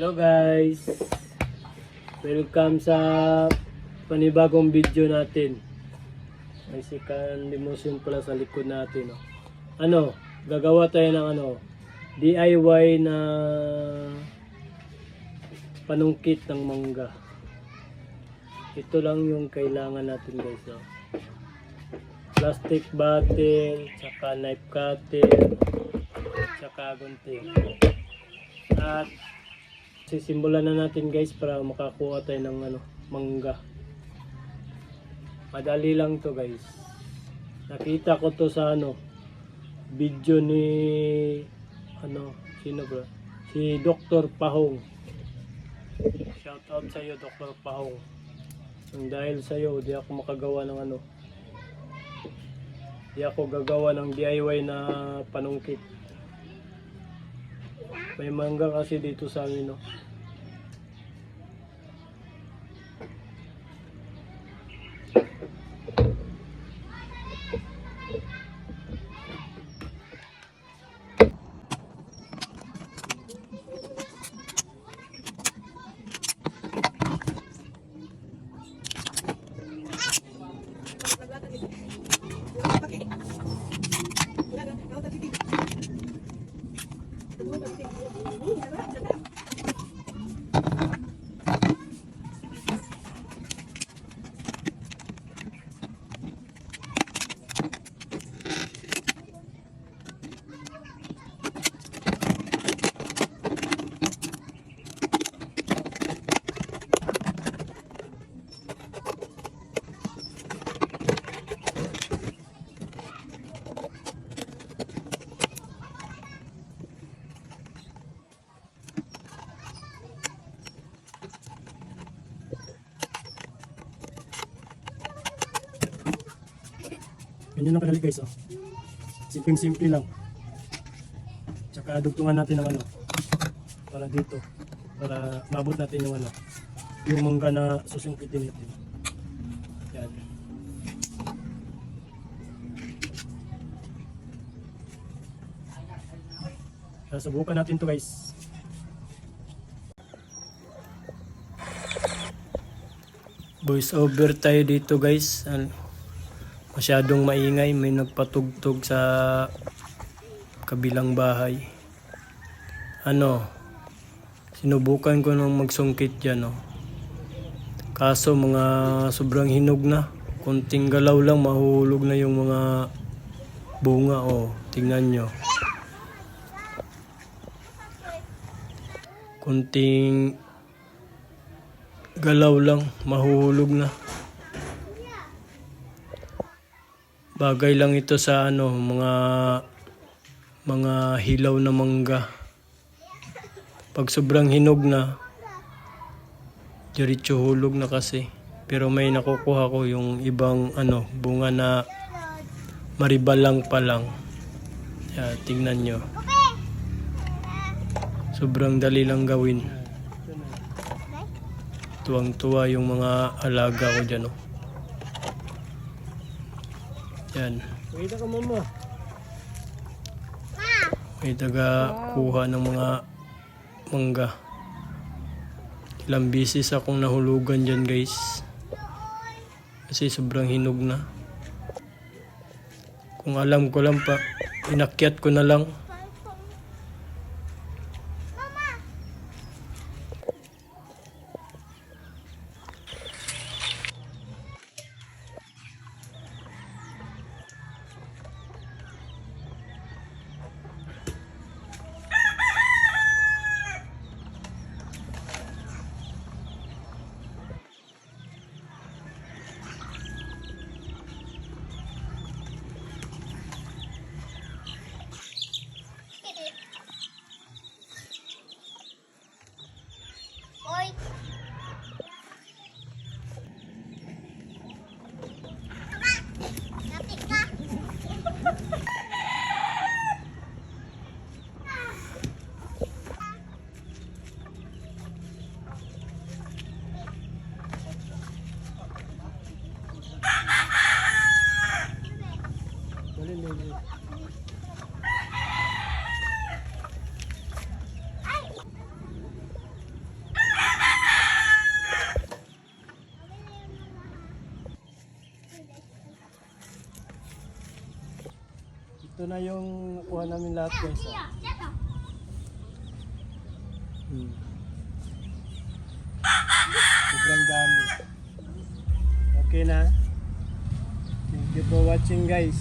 Hello guys! Welcome sa panibagong video natin. May sikan limousine pala sa likod natin. Oh. Ano? Gagawa tayo ng ano? DIY na panungkit ng mangga. Ito lang yung kailangan natin guys. Oh. Plastic bottle, tsaka knife cutter, tsaka gunting. At sisimulan na natin guys para makakuha tayo ng ano, mangga. Madali lang to guys. Nakita ko to sa ano, video ni ano, sino bro? Si Dr. Pahong. Shout out sa iyo Dr. Pahong. Ang dahil sa iyo, di ako makagawa ng ano. Di ako gagawa ng DIY na panungkit. May mangga kasi dito sa amin, no. Ganyan lang kadali guys, oh. Simpleng-simple lang. Tsaka dugtungan natin ng ano. Para dito. Para mabot natin yung ano. Yung mangga na susungkitin natin. Yan. Subukan natin to guys. Voice over tayo dito guys. Masyadong maingay may nagpatugtog sa kabilang bahay. Ano sinubukan ko nung magsungkit dyan no kaso mga sobrang hinog na konting galaw lang mahuhulog na yung mga bunga oh. Tingnan nyo. Konting galaw lang mahuhulog na Bagay lang ito sa ano, mga mga hilaw na mangga. Pag sobrang hinog na, diretso hulog na kasi. Pero may nakukuha ko yung ibang ano, bunga na maribalang pa lang. Yeah, tingnan nyo. Sobrang dali lang gawin. Tuwang-tuwa yung mga alaga ko dyan. Oh. Yan. Wait ka mama. May taga kuha ng mga mangga. Ilang bisis akong nahulugan dyan guys. Kasi sobrang hinog na. Kung alam ko lang pa, inakyat ko na lang. Oy! Lapit ka! Dali, dali. Ito na yung nakuha namin lahat guys. Oh. Hmm. Sobrang dami. Okay na. Thank you for watching guys.